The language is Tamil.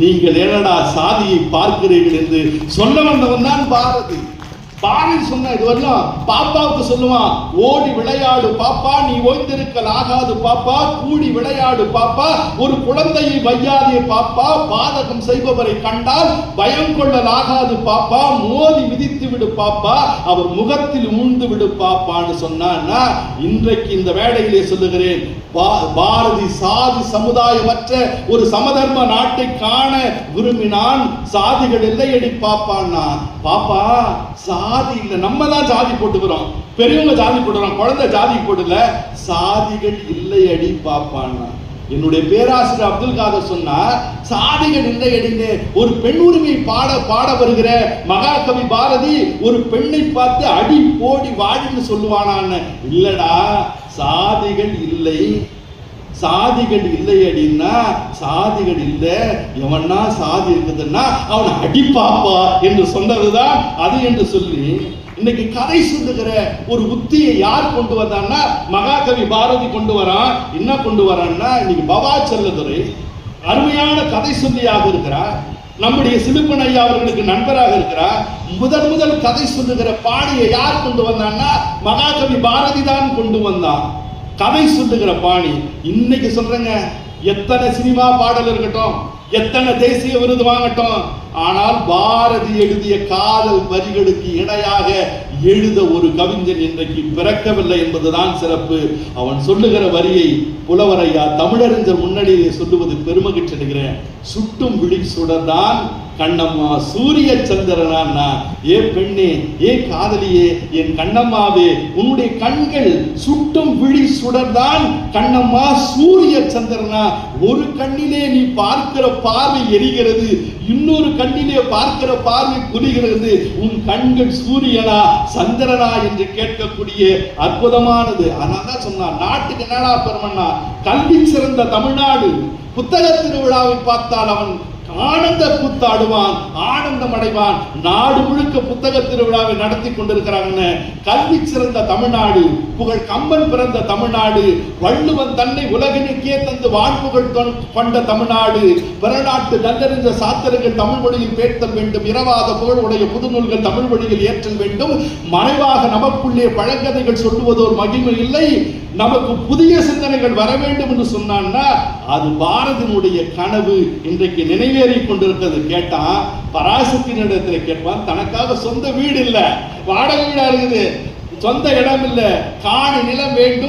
நீங்கள் என்னடா சாதியை பார்க்கிறீர்கள் என்று சொல்ல வந்தவன் தான் பாரதி. பாரதி சொன்ன இது வரலாம். பாப்பாவுக்கு சொல்லுவான் ஓடி விளையாடு பாப்பா நீ ஓய்ந்திருக்கல் ஆகாது பாப்பா கூடி விளையாடு பாப்பா ஒரு குழந்தையை வையாதே பாப்பா பாதகம் செய்பவரை கண்டால் பயம் கொள்ளல் ஆகாது பாப்பா மோதி மிதித்து விடு பாப்பா அவர் முகத்தில் உண்டு விடு பாப்பான்னு சொன்னா இன்றைக்கு இந்த வேடையிலே சொல்லுகிறேன் பா- பாரதி சாதி சமுதாயமற்ற ஒரு சமதர்ம நாட்டை காண விரும்பினான் சாதிகள் இல்லையடி பாப்பான்னா பாப்பா சா சாதி இல்லை நம்ம தான் ஜாதி போட்டுக்கிறோம். பெரியவங்க ஜாதி போட்டுக்கிறோம் குழந்தை ஜாதி போடல. சாதிகள் இல்லையடி பாப்பான்னா. என்னுடைய பேராசிரியர் அப்துல் காதர் சொன்னார் சாதிகள் இல்லையடின்னு ஒரு பெண் உரிமை பாட பாட வருகிற மகாகவி பாரதி ஒரு பெண்ணை பார்த்து அடி போடி வாடின்னு சொல்லுவானான்னு. இல்லடா சாதிகள் இல்லை சாதிகள் இல்லை அப்படின்னா சாதிகள் இல்லை. எவன்னா சாதி இருக்குதுன்னா அவனை அடிப்பாப்பா என்று சொன்னதுதான் அது என்று சொல்லி இன்னைக்கு கதை சொல்லுகிற ஒரு உத்தியை யார் கொண்டு வந்தான்னா மகாகவி பாரதி கொண்டு வரான். என்ன கொண்டு வரான்னா இன்னைக்கு பவா செல்லதுரை அருமையான கதை சொல்லியாக இருக்கிறார். நம்முடைய சிலுப்பன் ஐயா அவர்களுக்கு நண்பராக இருக்கிறார். முதல் முதல் கதை சொல்லுகிற பாணியை யார் கொண்டு வந்தான்னா மகாகவி பாரதி தான் கொண்டு வந்தான். கதை சொல்லுகிற பாணி. இன்னைக்கு சொல்றேங்க எத்தனை சினிமா பாடல் இருக்கட்டும் எத்தனை தேசிய விருது வாங்கட்டும் ஆனால் பாரதி எழுதிய காதல் வரிகளுக்கு இணையாக எழுத ஒரு கவிஞன் இன்றைக்கு பிறக்கவில்லை என்பதுதான் சிறப்பு. அவன் சொல்லுகிற வரியை புலவரையா தமிழறிஞர் முன்னணியிலே சொல்லுவது பெருமகிழ்ச்சி அடைகிறேன். சுட்டும் விழி சுடர்தான் கண்ணம்மா சூரிய சந்திரனா ஏ பெண்ணே ஏ காதலியே என் கண்ணம்மாவே உன்னுடைய கண்கள் சுட்டும் விழி சுடர்தான் கண்ணம்மா சூரிய சந்திரனா ஒரு கண்ணிலே நீ பார்க்கிற பார்வை எரிகிறது இன்னொரு கண்ணிலே பார்க்கிற பார்வை புரிகிறது உன் கண்கள் சூரியனா சந்திரனா என்று கேட்கக்கூடிய அற்புதமானது. அதனால தான் சொன்னான் நாட்டுக்கு என்னடா பெருமன்னா கல்வி சிறந்த தமிழ்நாடு. புத்தக திருவிழாவை பார்த்தால் அவன் ஆனந்த கூத்தாடுவான் ஆனந்தம் அடைவான். நாடு முழுக்க புத்தக திருவிழாவை நடத்தி கொண்டிருக்கிறாங்கன்னு கல்வி சிறந்த தமிழ்நாடு புகழ் கம்பன் பிறந்த தமிழ்நாடு வள்ளுவன் தன்னை உலகினுக்கே தந்து வாழ்புகழ் கொண்ட தமிழ்நாடு பிறநாட்டு நல்லறிந்த சாத்திரங்கள் தமிழ் மொழியில் பேர்த்தல் வேண்டும் இரவாத புகழ் உடைய புதுநூல்கள் தமிழ் மொழியில் ஏற்றல் வேண்டும். மறைவாக நமக்குள்ளே பழங்கதைகள் சொல்லுவதோர் மகிமை இல்லை. நமக்கு புதிய சிந்தனைகள் வர வேண்டும் என்று சொன்னான்னா அது பாரதியினுடைய கனவு. இன்றைக்கு நிறைவேறி கொண்டிருக்கிறது. கேட்டான் பராசக்தியின் இடத்துல கேட்பான் தனக்காக சொந்த வீடு இல்ல வாடகை வீடா இருக்குது சொந்த இடம் இல்ல காணி நிலம் வேண்டும்